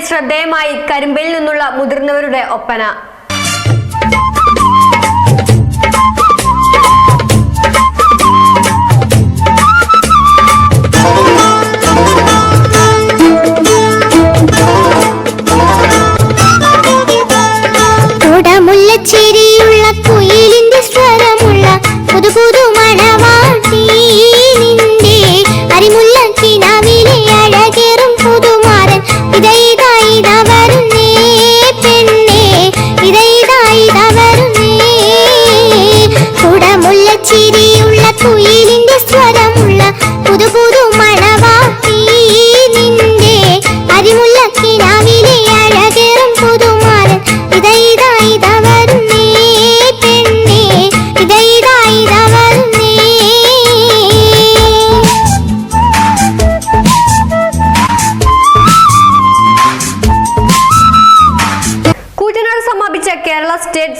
ശ്രദ്ധേയമായി കരിമ്പയിൽ നിന്നുള്ള മുതിർന്നവരുടെ ഒപ്പന. ചെരിയുള്ള കുയിലിന്റെ സ്വരമുള്ള പുതു പുതു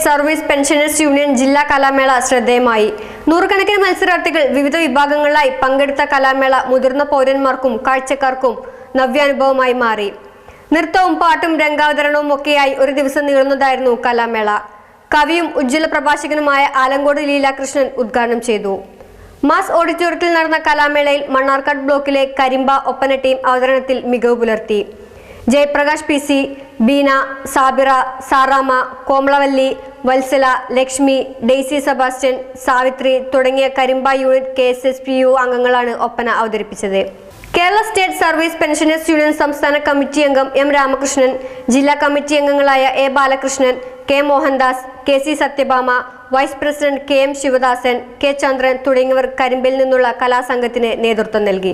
സ്റ്റേറ്റ് സർവീസ് പെൻഷനേഴ്സ് യൂണിയൻ ജില്ലാ കലാമേള ശ്രദ്ധേയമായി. നൂറുകണക്കിന് മത്സരാർത്ഥികൾ വിവിധ വിഭാഗങ്ങളിലായി പങ്കെടുത്ത കലാമേള മുതിർന്ന പൗരന്മാർക്കും കാഴ്ചക്കാർക്കും നവ്യാനുഭവമായി മാറി. നൃത്തവും പാട്ടും രംഗാവതരണവും ഒക്കെയായി ഒരു ദിവസം നീളുന്നതായിരുന്നു കലാമേള. കവിയും ഉജ്ജ്വല പ്രഭാഷകനുമായ ആലങ്കോട് ലീലാകൃഷ്ണൻ ഉദ്ഘാടനം ചെയ്തു. മാസ് ഓഡിറ്റോറിയത്തിൽ നടന്ന കലാമേളയിൽ മണ്ണാർക്കാട് ബ്ലോക്കിലെ കരിമ്പ ഒപ്പന ടീം അവതരണത്തിൽ മികവ് പുലർത്തി. Jayaprakash P C Beena Sabira Saramma Komalavalli Vatsala Lakshmi Daisy Sebastian Savithri തുടങ്ങിയ Karimba unit K S S P U അംഗങ്ങളാണ് ഒപ്പന അവതരിപ്പിച്ചത്. Kerala state service pensioners union സംസ്ഥാന കമ്മിറ്റി അംഗം എം രാമകൃഷ്ണൻ ജില്ലാ കമ്മിറ്റി അംഗങ്ങളായ A Balakrishnan K Mohandas K C Sathyabhama vice president K M Sivadasan K Chandran തുടങ്ങിയവർ കരിമ്പിൽ നിന്നുള്ള കലാസംഘത്തിന് നേതൃത്വം നൽകി.